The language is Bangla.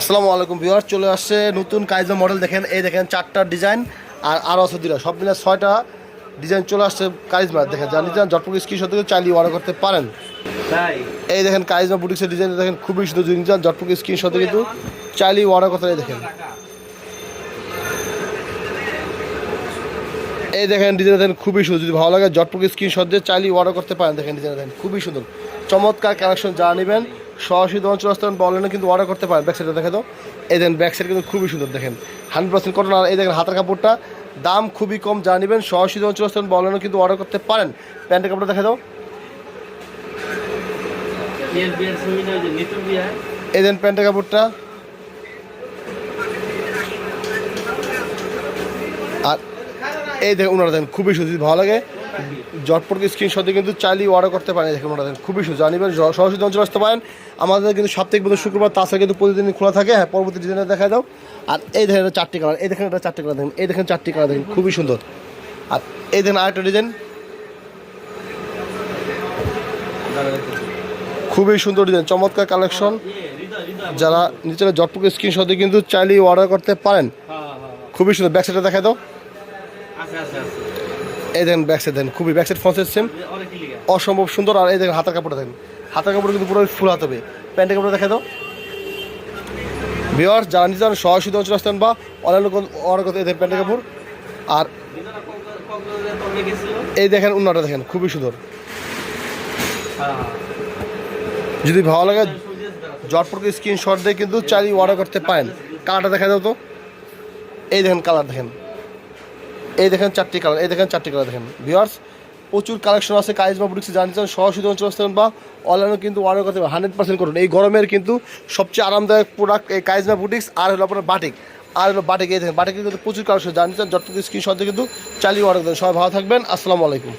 আসসালামু আলাইকুম ভিউয়ার চলে আসছে নতুন কাইজা মডেল। দেখেন এই দেখেন চারটা ডিজাইন আর আরও আছে দুটা সব মিলে ছয়টা ডিজাইন চলে আসছে কারিজমা দেখেন জানি যান জটপুর স্ক্রিনশট থেকে চালিয়ে অর্ডার করতে পারেন। এই দেখেন কারিজমা বুটিক্সের ডিজাইন দেখেন খুবই সুন্দর যদি যান জটপুর স্ক্রিনশট কিন্তু চালিয়ে অর্ডার করতে এই দেখেন। এই দেখেন ডিজাইন দেখেন খুবই সুন্দর যদি ভালো লাগে জটপুর স্ক্রিনশট দিয়ে চালিয়ে অর্ডার করতে পারেন দেখেন ডিজাইন দেখেন খুবই সুন্দর চমৎকার কালেকশন যা নেবেন সরাসরি পারেন বা অনলাইনে কিন্তু অর্ডার করতে পারেন ব্যাক সাইডে দেখে তো এই দেখেন ব্যাক সাইড কিন্তু খুবই সুন্দর, দেখেন। হান্ড্রেড পার্সেন্ট কটন আর এই দেখেন হাতের কাপড়টা, দাম খুবই কম, যা নেবেন সরাসরি চলে আসতে পারেন কিন্তু অর্ডার করতে পারেন। প্যান্টের কাপড়টা দেখে দাও। এই দেন প্যান্টের কাপড়টা। আর এই দেখেন ওনারা দেন খুবই সুন্দর, ভালো লাগে। জটপট স্ক্রিনশটে কিন্তু চাইলেই অর্ডার করতে পারেন দেখেন দেন খুবই সুন্দর। জানিবেন স- সরাসরি অঞ্চলে আসতে পারেন আমাদের কিন্তু সাপ্তাহিক বোধ শুক্রবার তাছাড়া কিন্তু প্রতিদিন খোলা থাকে। হ্যাঁ পরবর্তী ডিজাইনে দেখা দাও। আর এই দেখেন চারটি কালার এই দেখেন এটা চারটি কালার দেখেন এই দেখেন চারটি কালার দেখেন খুবই সুন্দর। আর এই দেখেন আরেকটা ডিজাইন খুবই সুন্দর ডিজাইন চমৎকার কালেকশন যারা নিচে জটপুক স্ক্রিনশটে কিন্তু চাইলেই অর্ডার করতে পারেন। হ্যাঁ হ্যাঁ। খুবই সুন্দর ব্যাক সাইডে দেখা দাও। এই দেখেন ব্যাক সাইড দেখেন, খুবই ব্যাক সাইড সেম অসম্ভব সুন্দর, আর এই দেখেন হাতের কাপড়টা দেখেন। হাতের কাপড় কিন্তু পুরো ফুল হাত হবে। প্যান্টের কাপড় দেখা দাও। ভিওয়ার্স যারা যারা সরাসরি অঞ্চল আসতেন বা অনলাইন অর্ডার করতে দেখেন প্যান্টের কাপড়। আর এই দেখেন উন্নাটা দেখেন, খুবই সুন্দর। যদি ভালো লাগে জটপুক স্ক্রিনশট দিয়ে কিন্তু চাইলেই অর্ডার করতে পারেন। কালারটা দেখা দাও তো। এই দেখেন কালার দেখেন। এই দেখেন চারটি কালার এই দেখেন চারটি কালার দেখেন। ভিওয়ার্স প্রচুর কালেকশন আছে কাইজমা বুটিক্সে জানতে চান, সরাসরি অঞ্চল আসতে বা অনলাইনে কিন্তু অর্ডার করতে পারেন হান্ড্রেড পার্সেন্ট করুন। এই গরমের কিন্তু সবচেয়ে আরামদায়ক প্রোডাক্ট এই কাইজমা বুটিক্স আর হলো আপনার বাটিক আর হলো বাটিক এই দেখেন বাটিকে কিন্তু প্রচুর কালেকশন জানতে চান যত স্ক্রিনশটে কিন্তু চালিয়ে অর্ডার করেন সবাই ভালো থাকবেন, আসসালামু আলাইকুম।